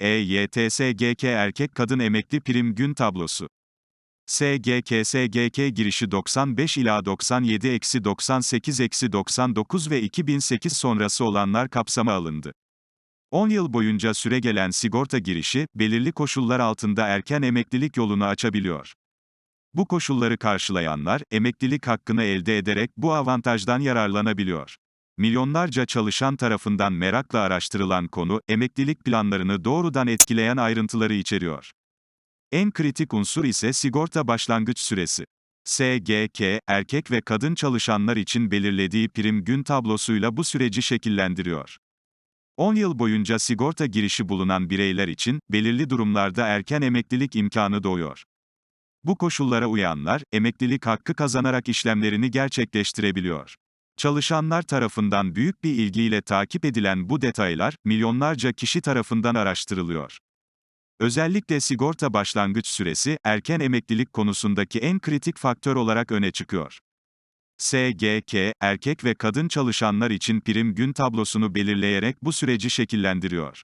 EYTSGK erkek kadın emekli prim gün tablosu. SGK SGK girişi 95 ila 97 eksi 98 eksi 99 ve 2008 sonrası olanlar kapsama alındı. 10 yıl boyunca süregelen sigorta girişi, belirli koşullar altında erken emeklilik yolunu açabiliyor. Bu koşulları karşılayanlar, emeklilik hakkını elde ederek bu avantajdan yararlanabiliyor. Milyonlarca çalışan tarafından merakla araştırılan konu, emeklilik planlarını doğrudan etkileyen ayrıntıları içeriyor. En kritik unsur ise sigorta başlangıç süresi. SGK, erkek ve kadın çalışanlar için belirlediği prim gün tablosuyla bu süreci şekillendiriyor. 10 yıl boyunca sigorta girişi bulunan bireyler için, belirli durumlarda erken emeklilik imkanı doğuyor. Bu koşullara uyanlar, emeklilik hakkı kazanarak işlemlerini gerçekleştirebiliyor. Çalışanlar tarafından büyük bir ilgiyle takip edilen bu detaylar, milyonlarca kişi tarafından araştırılıyor. Özellikle sigorta başlangıç süresi, erken emeklilik konusundaki en kritik faktör olarak öne çıkıyor. SGK, erkek ve kadın çalışanlar için prim gün tablosunu belirleyerek bu süreci şekillendiriyor.